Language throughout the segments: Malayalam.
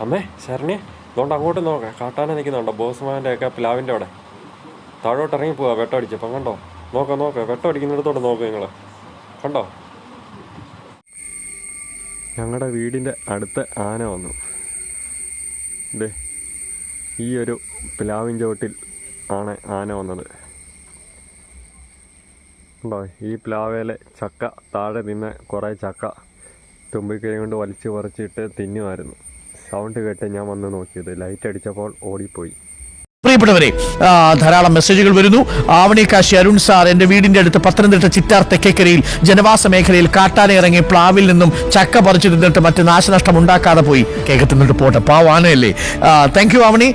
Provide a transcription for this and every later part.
അമ്മേ ശരണ്യ അതുകൊണ്ട് അങ്ങോട്ട് നോക്കാം. കാട്ടാന നിൽക്കുന്നുണ്ടോ? ബോസ്മാന്റെ ഒക്കെ പ്ലാവിന്റെ അവിടെ. താഴോട്ട് ഇറങ്ങി പോവാ വെട്ട അടിച്ചപ്പം കണ്ടോ? നോക്കാം നോക്കാം. വെട്ടമടിക്കുന്നിടത്തോട്ട് നോക്കാം നിങ്ങൾ കണ്ടോ? ഞങ്ങളുടെ വീടിന്റെ അടുത്ത ആന വന്നു. ദേ ഈ ഒരു പ്ലാവിൻ ചോട്ടിൽ ആണ് ആന വന്നത്. ഉണ്ടോ ഈ പ്ലാവേലെ ചക്ക താഴെ നിന്ന് കുറേ ചക്ക തുമ്പിക്കൈ കൊണ്ട് വലിച്ചു പറിച്ചിട്ട് തിന്നുമായിരുന്നു. സൗണ്ട് കേട്ട് ഞാൻ വന്ന് നോക്കിയത്. ലൈറ്റ് അടിച്ചപ്പോൾ ഓടിപ്പോയി. പ്രിയപ്പെട്ടവരെ ധാരാളം മെസ്സേജുകൾ വരുന്നു. ആവണി കാശി അരുൺ സാർ എന്റെ വീടിന്റെ അടുത്ത് പത്തനംതിട്ട ചിറ്റാർ തെക്കേക്കരയിൽ ജനവാസ മേഖലയിൽ കാട്ടാന ഇറങ്ങി പ്ലാവിൽ നിന്നും ചക്ക പറിച്ചു തിന്നിട്ട് മറ്റ് നാശനഷ്ടം ഉണ്ടാക്കാതെ പോയി. കേക്ക് തിന്നിട്ട് പോട്ടെ പാവാനല്ലേ താങ്ക് യു ആവണി.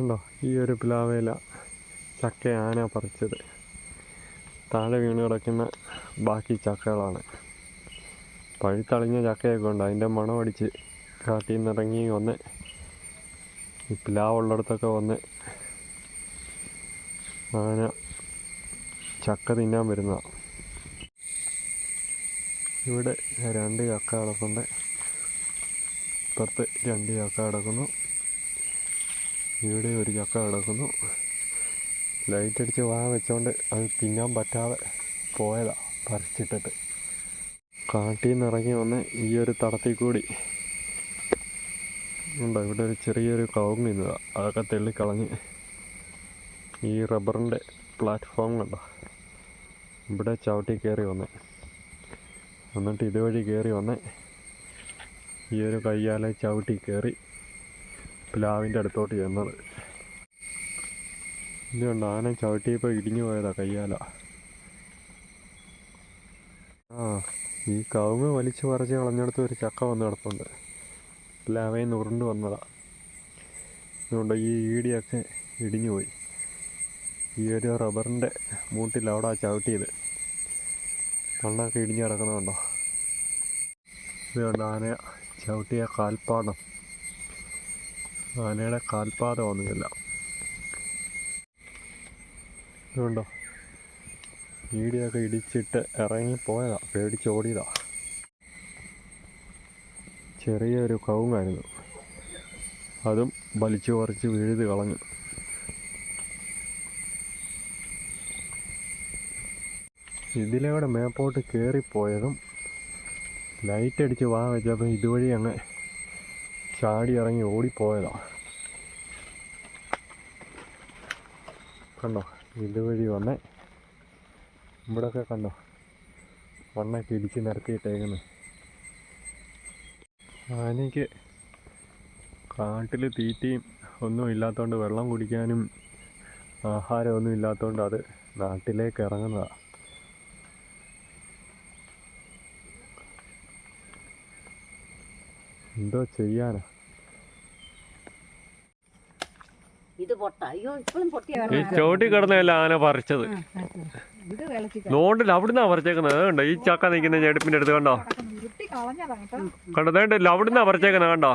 ഉണ്ടോ? ഈ ഒരു പ്ലാവേല ചക്ക ആന പറിച്ചത്. താഴെ വീണ് കിടക്കുന്ന ബാക്കി ചക്കകളാണ്. പഴുത്തളിഞ്ഞ ചക്കയൊക്കെ ഉണ്ട്. അതിന്റെ മണമടിച്ച് കാട്ടിൽ നിന്ന് ഇറങ്ങി വന്ന് ഈ പ്ലാവുള്ളിടത്തൊക്കെ വന്ന് ആന ചക്ക തിന്നാൻ വരുന്നതാണ് ഇവിടെ രണ്ട് ചക്ക കിടക്കുന്നുണ്ട് ഇപ്പുറത്ത് രണ്ട് ചക്ക കിടക്കുന്നു. ഇവിടെ ഒരു ചക്ക കിടക്കുന്നു. ലൈറ്റ് അടിച്ച് വാ വെച്ചോണ്ട് അത് തിന്നാൻ പറ്റാതെ പോയതാണ് പറിച്ചിട്ടിട്ട്. കാട്ടിൽ നിന്ന് ഇറങ്ങി വന്ന് ഈ ഒരു തടത്തിൽ കൂടി ഉണ്ടോ? ഇവിടെ ഒരു ചെറിയൊരു കവുങ്ങ് നിന്നതാ. അതൊക്കെ തെള്ളിക്കളഞ്ഞ് ഈ റബ്ബറിന്റെ പ്ലാറ്റ്ഫോം കണ്ടോ? ഇവിടെ ചവിട്ടി കയറി വന്നേ. എന്നിട്ട് ഇതുവഴി കയറി വന്നേ ഈ ഒരു കയ്യാലെ ചവിട്ടി കയറി പ്ലാവിന്റെ അടുത്തോട്ട് ചെന്നത്. ഇതുകൊണ്ട് ആന ചവിട്ടിയപ്പോൾ ഇടിഞ്ഞു പോയതാ കയ്യാല. ആ ഈ കവുങ്ങ് വലിച്ചു പറിച്ച് കളഞ്ഞെടുത്ത് ഒരു ചക്ക വന്ന് കിടപ്പുണ്ട്. പ്ലാവയിൽ നുറുണ്ട് വന്നതാണ് വന്നതാ. അതുകൊണ്ട് ഈ ഈടിയൊക്കെ ഇടിഞ്ഞു പോയി. ഈ ഒരു റബ്ബറിന്റെ മൂട്ടിൽ അവിടെ ചവിട്ടിയത്. കണ്ണൊക്കെ ഇടിഞ്ഞ് കിടക്കുന്നുണ്ടോ ഇതുകൊണ്ട് ആന ചവിട്ടിയ കാൽപ്പാടം ആനയുടെ കാൽപാദം ഒന്നുമില്ല. ഇതുണ്ടോ ഈടിയൊക്കെ ഇടിച്ചിട്ട് ഇറങ്ങിപ്പോയതാ പേടിച്ചോടിയതാ. ചെറിയൊരു കവുങ്ങായിരുന്നു. അതും വലിച്ചു പറിച്ച് വീഴുത് കളഞ്ഞു. ഇതിലൂടെ മേപ്പോട്ട് കയറിപ്പോയതും ലൈറ്റ് അടിച്ച് വാ വെച്ചപ്പോൾ ഇതുവഴി അങ്ങ് ചാടി ഇറങ്ങി ഓടിപ്പോയതാ. കണ്ടോ? ഇതുവഴി വന്നേ ഇവിടൊക്കെ കണ്ടോ? മണ്ണൊക്കെ ഇടിച്ച് നിരത്തിയിട്ടേക്കുന്നു ആനയ്ക്ക് കാട്ടിൽ തീറ്റയും ഒന്നും ഇല്ലാത്തതുകൊണ്ട് വെള്ളം കുടിക്കാനും ആഹാരമൊന്നും ഇല്ലാത്തതുകൊണ്ട് അത് നാട്ടിലേക്ക് ഇറങ്ങുന്നതാണ് എന്തോ ചെയ്യാനാ? ഇത് പൊട്ട. അയ്യോ ഇപ്പോഴും പൊട്ടിയ ഈ ചോട്ടി കിടന്നല്ല ആന പറിച്ചത്. നോണ്ടിൽ അവിടുന്നാ പറിച്ചേക്കുന്നത് കണ്ടോ? ഈ ചക്ക നിൽക്കുന്ന ഞെടുപ്പിന്റെ അടുത്ത് കണ്ടോ? കണ്ടോ? വേണ്ടല്ലോ അവിടുന്നാ പറിച്ചേക്കുന്നത് കണ്ടോ?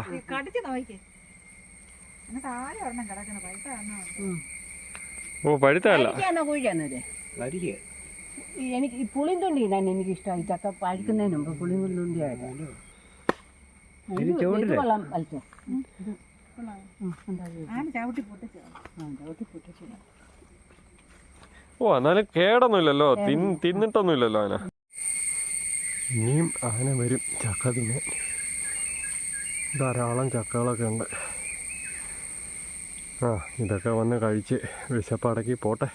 ഓ പഴുത്തല്ല എനിക്ക് പുളിന്തുണ്ടി ഇടാൻ എനിക്ക് ഇഷ്ടമാണ് ഈ ചക്ക പഴുക്കുന്നതിന് മുമ്പ് പുളിന്തുണ്ടി ആയിട്ട് കൊള്ളാം വലിച്ചോ. ചവിട്ടി പൊട്ടിച്ചു ചവിട്ടി പൊട്ടിച്ചു ഓ എന്നാലും കേടൊന്നുമില്ലല്ലോ. തിൻ തിന്നിട്ടൊന്നുമില്ലല്ലോ ആന ഇനിയും ആന വരും. ചക്ക തിന്നാൻ ധാരാളം ചക്കകളൊക്കെ ഉണ്ട്. ആ ഇതൊക്കെ വന്ന് കഴിച്ച് വിശപ്പടക്കി പോട്ടെ.